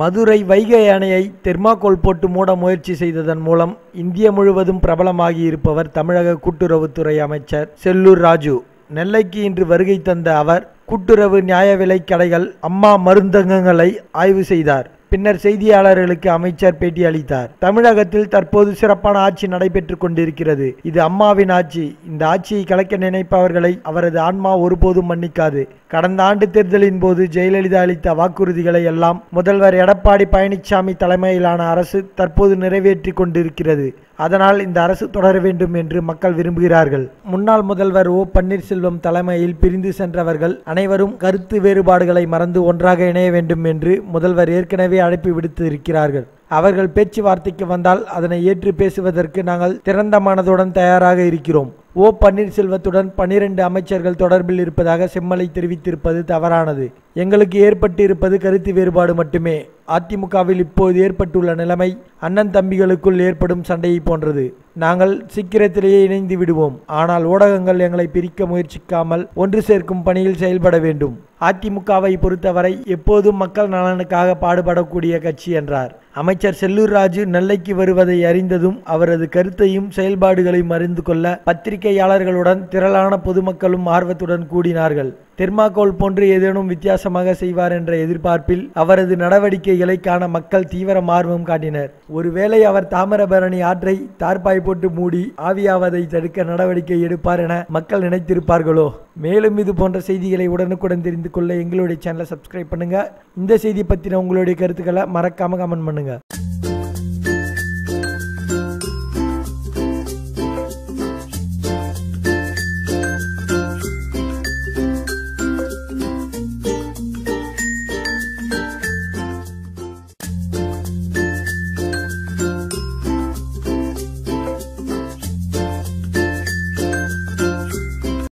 மதுரை வைகை அணையை தெர்மாக்கோல் போட்டு மூட முயற்சி செய்ததன் மூலம் இந்திய முழுவதும் பிரபலமாகி இருப்பவர் தமிழக கூட்டுறவுத்துறை அமைச்சர் செல்லூர் ராஜு. நெல்லைக்கு இன்று வருகை தந்த அவர் கூட்டுறவு நியாய விலைக் கடைகள் அம்மா மருந்தகங்களை ஆய்வு செய்தார். பின்னர் செய்தியாளர்களுக்கு அமைச்சர் பேட்டி அளித்தார். தமிழகத்தில் தற்போது சிறப்பான ஆட்சி நடைபெற்று கொண்டிருக்கிறது. இது அம்மாவின் ஆட்சி. இந்த ஆட்சியை கலைக்க நினைப்பவர்களை அவரது ஆன்மா ஒருபோதும் மன்னிக்காது. கடந்த ஆண்டு தேர்தலின் போது ஜெயலலிதா அளித்த வாக்குறுதிகளை எல்லாம் முதல்வர் எடப்பாடி பழனிசாமி தலைமையிலான அரசு தற்போது நிறைவேற்றி கொண்டிருக்கிறது. அதனால் இந்த அரசு தொடர வேண்டும் என்று மக்கள் விரும்புகிறார்கள். முன்னாள் முதல்வர் ஓ. பன்னீர்செல்வம் தலைமையில் பிரிந்து சென்றவர்கள் அனைவரும் கருத்து வேறுபாடுகளை மறந்து ஒன்றாக இணைய வேண்டும் என்று முதல்வர் ஏற்கனவே அழைப்பு விடுத்து இருக்கிறார்கள் அவர்கள் பேச்சுவார்த்தைக்கு வந்தால் அதனை ஏற்று பேசுவதற்கு நாங்கள் திறந்த மனதுடன் தயாராக இருக்கிறோம். ஓ பன்னீர்செல்வத்துடன் பனிரெண்டு அமைச்சர்கள் தொடர்பில் இருப்பதாக செம்மலை தெரிவித்திருப்பது தவறானது. எங்களுக்கு ஏற்பட்டு இருப்பது கருத்து வேறுபாடு மட்டுமே. அதிமுகவில் இப்போது ஏற்பட்டுள்ள நிலைமை அண்ணன் தம்பிகளுக்குள் ஏற்படும் சண்டையை போன்றது. நாங்கள் சீக்கிரத்திலேயே இணைந்து விடுவோம். ஆனால் ஊடகங்கள் எங்களை பிரிக்க முயற்சிக்காமல் ஒன்று சேர்க்கும் பணியில் செயல்பட வேண்டும். அதிமுகவை பொறுத்தவரை எப்போதும் மக்கள் நலனுக்காக பாடுபடக்கூடிய கட்சி என்றார். அமைச்சர் செல்லூர் ராஜு நெல்லைக்கு வருவதை அறிந்ததும் அவரது கருத்தையும் செயல்பாடுகளையும் அறிந்து கொள்ள பத்திரிகையாளர்களுடன் திரளான பொதுமக்களும் ஆர்வத்துடன் கூடினார்கள். தெர்மாகோல் போன்று ஏதேனும் வித்தியாசமாக செய்வார் என்ற எதிர்பார்ப்பில் அவரது நடவடிக்கைகளை காண மக்கள் தீவிர ஆர்வம் காட்டினர். ஒருவேளை அவர் தாமிரபரணி ஆற்றை தார்பாய் போட்டு மூடி ஆவியாவதை தடுக்க நடவடிக்கை எடுப்பார் என மக்கள் நினைத்திருப்பார்களோ? மேலும் இது போன்ற செய்திகளை உடனுக்குடன் தெரிந்து கொள்ள எங்களுடைய சேனலை சப்ஸ்கிரைப் பண்ணுங்க. இந்த செய்தி பற்றின உங்களுடைய கருத்துக்களை மறக்காம கமெண்ட் பண்ணுங்க.